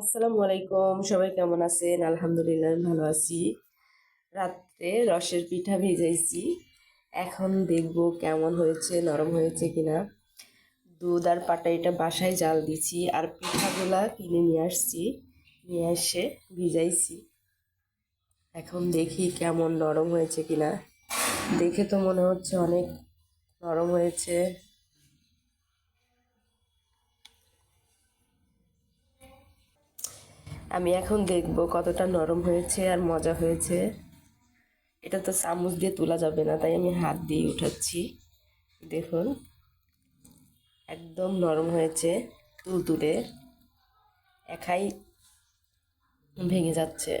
আসসালামু আলাইকুম, সবাই কেমন আছেন? আলহামদুলিল্লাহ ভালো আছি। রাত্রে রসের পিঠা ভেজাইছি। এখন দেখব কেমন হয়েছে, নরম হয়েছে কিনা। দুধ আর পাটা এটা বাসায় জাল দিছি আর পিঠাগুলা কিনে নিয়ে আসছি। নিয়ে এসে ভিজাইছি। এখন দেখি কেমন নরম হয়েছে কিনা। দেখে তো মনে হচ্ছে অনেক নরম হয়েছে। আমি এখন দেখব কতটা নরম হয়েছে আর মজা হয়েছে। এটা তো চামচ দিয়ে তোলা যাবে না, তাই আমি হাত দিয়ে উঠাচ্ছি। দেখুন, একদম নরম হয়েছে তুলতুলে। একাই ভেঙে যাচ্ছে।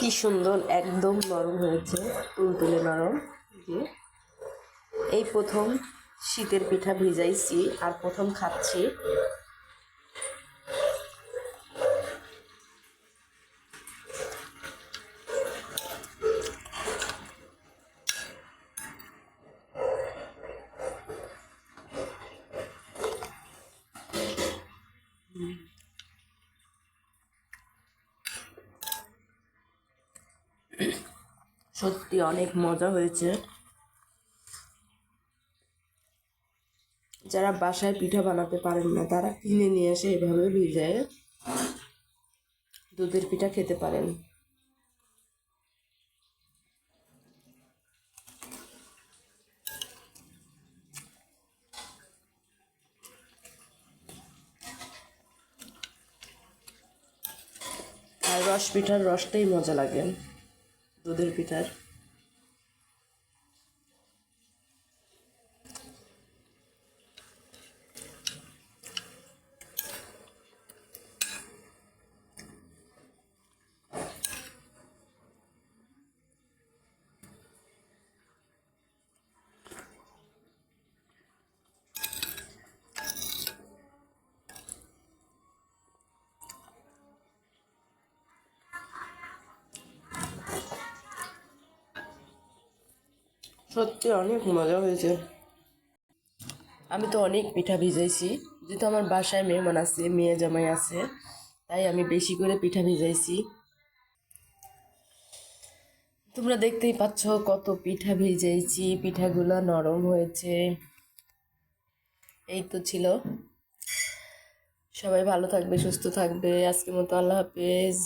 কি সুন্দর, একদম নরম হয়েছে, তুলতুলে নরম। যে এই প্রথম শীতের পিঠা ভিজাইছি, আর প্রথম খাচ্ছি। সত্যি অনেক মজা হয়েছে। যারা বাসায় পিঠা বানাতে পারেন না, তারা কিনে নিয়ে এসে এভাবে ভিজায় দুধের পিঠা খেতে পারেন। আর রস পিঠার রসটাই মজা লাগে। দুধের পিঠার। সত্যি অনেক মজা হয়েছে। আমি তো অনেক পিঠা ভিজাইছি। যেহেতু আমার বাসায় মেহমান আছে, মেয়ে জামাই আছে, তাই আমি বেশি করে পিঠা ভিজাইছি। তোমরা দেখতেই পাচ্ছ কত পিঠা ভিজাইছি, পিঠাগুলো নরম হয়েছে। এই তো ছিল। সবাই ভালো থাকবে, সুস্থ থাকবে। আজকের মতো আল্লাহ হাফেজ।